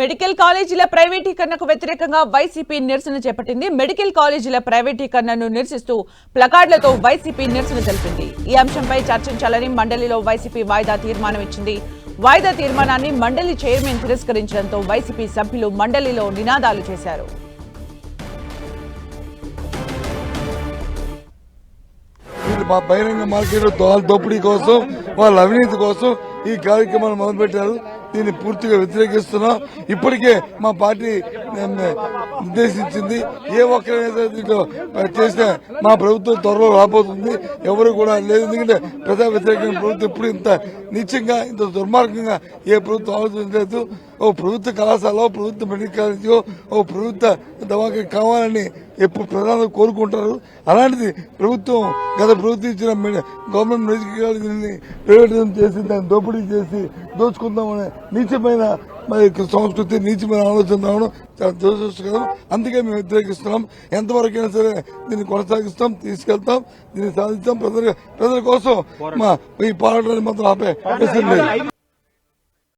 Medical కాలేజీల ప్రైవేటీకరణకు వ్యతిరేకంగా వైసీపీ నిరసన చేపట్టింది. మెడికల్ కాలేజీల ప్రైవేటీకరణను నిరసిస్తూ ప్లకార్డులతో వైసీపీ నిరసన తెలిపింది. ఈ అంశంపై చర్చించాలని మండలిలో వైసీపీ వాయిదా తీర్మానం ఇచ్చింది. వాయిదా తీర్మానాన్ని మండలి చైర్మన్ తిరస్కరించడంతో వైసీపీ సభ్యులు మండలిలో నినాదాలు చేశారు. మా బహిరంగ మార్కెట్ దోపిడీ కోసం వాళ్ళ అవినీతి కోసం ఈ కార్యక్రమాలు మొదలుపెట్టారు. దీన్ని పూర్తిగా వ్యతిరేకిస్తున్నాం. ఇప్పటికే మా పార్టీ నిర్దేశించింది. ఏ ఒక్కరైనా దీంట్లో చేసిన మా ప్రభుత్వం త్వరలో రాబోతుంది. ఎవరు కూడా లేదు. ఎందుకంటే ప్రజా వ్యతిరేకమైన ప్రభుత్వం ఎప్పుడు ఇంత నీచంగా ఇంత దుర్మార్గంగా ఏ ప్రభుత్వం ఆలోచించలేదు ఓ ప్రభుత్వ కళాశాల ప్రభుత్వ మెడికల్ కాలేజీ ఓ ప్రభుత్వ దవాఖాన కావాలని ఎప్పుడు ప్రధాన కోరుకుంటారు? అలాంటిది ప్రభుత్వం గత ప్రభుత్వం ఇచ్చిన గవర్నమెంట్ మెడికల్ కాలేజీని చేసి దాన్ని దోపిడీ చేసి దోచుకుందామనే నీచమైన మరి సంస్కృతి నీచమైన ఆలోచన రావడం చాలా దురదృష్టకరం. అందుకే మేము వ్యతిరేకిస్తున్నాం. ఎంతవరకైనా సరే దీన్ని కొనసాగిస్తాం తీసుకెళ్తాం దీన్ని సాధిస్తాం. ప్రజల ప్రజల కోసం మా ఈ పోరాటాన్ని మాత్రం ఆపే